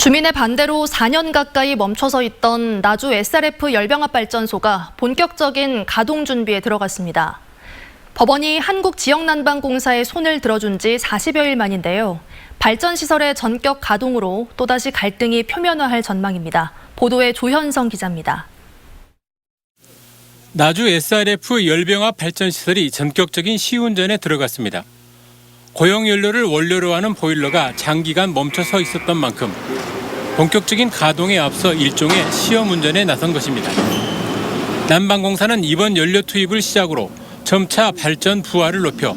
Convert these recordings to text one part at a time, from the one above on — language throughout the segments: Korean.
주민의 반대로 4년 가까이 멈춰서 있던 나주 SRF 열병합 발전소가 본격적인 가동 준비에 들어갔습니다. 법원이 한국지역난방공사에 손을 들어준 지 40여일 만인데요. 발전 시설의 전격 가동으로 또다시 갈등이 표면화할 전망입니다. 보도에 조현성 기자입니다. 나주 SRF 열병합 발전시설이 전격적인 시운전에 들어갔습니다. 고용연료를 원료로 하는 보일러가 장기간 멈춰 서 있었던 만큼 본격적인 가동에 앞서 일종의 시험 운전에 나선 것입니다. 난방공사는 이번 연료 투입을 시작으로 점차 발전 부하를 높여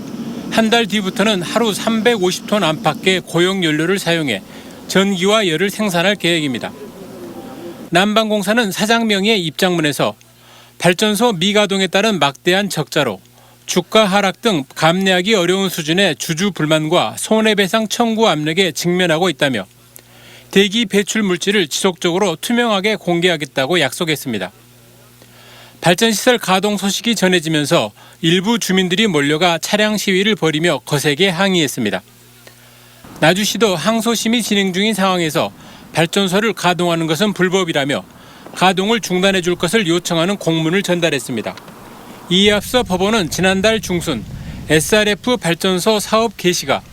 한 달 뒤부터는 하루 350톤 안팎의 고용 연료를 사용해 전기와 열을 생산할 계획입니다. 난방공사는 사장 명의의 입장문에서 발전소 미가동에 따른 막대한 적자로 주가 하락 등 감내하기 어려운 수준의 주주 불만과 손해배상 청구 압력에 직면하고 있다며 대기 배출 물질을 지속적으로 투명하게 공개하겠다고 약속했습니다. 발전시설 가동 소식이 전해지면서 일부 주민들이 몰려가 차량 시위를 벌이며 거세게 항의했습니다. 나주시도 항소심이 진행 중인 상황에서 발전소를 가동하는 것은 불법이라며 가동을 중단해 줄 것을 요청하는 공문을 전달했습니다. 이에 앞서 법원은 지난달 중순 SRF 발전소 사업 개시가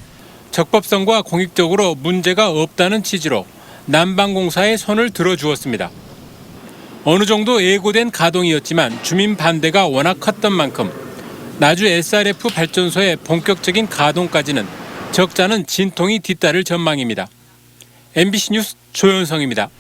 적법성과 공익적으로 문제가 없다는 취지로 난방공사의 손을 들어주었습니다. 어느 정도 예고된 가동이었지만 주민 반대가 워낙 컸던 만큼 나주 SRF 발전소의 본격적인 가동까지는 적자는 진통이 뒤따를 전망입니다. MBC 뉴스 조현성입니다.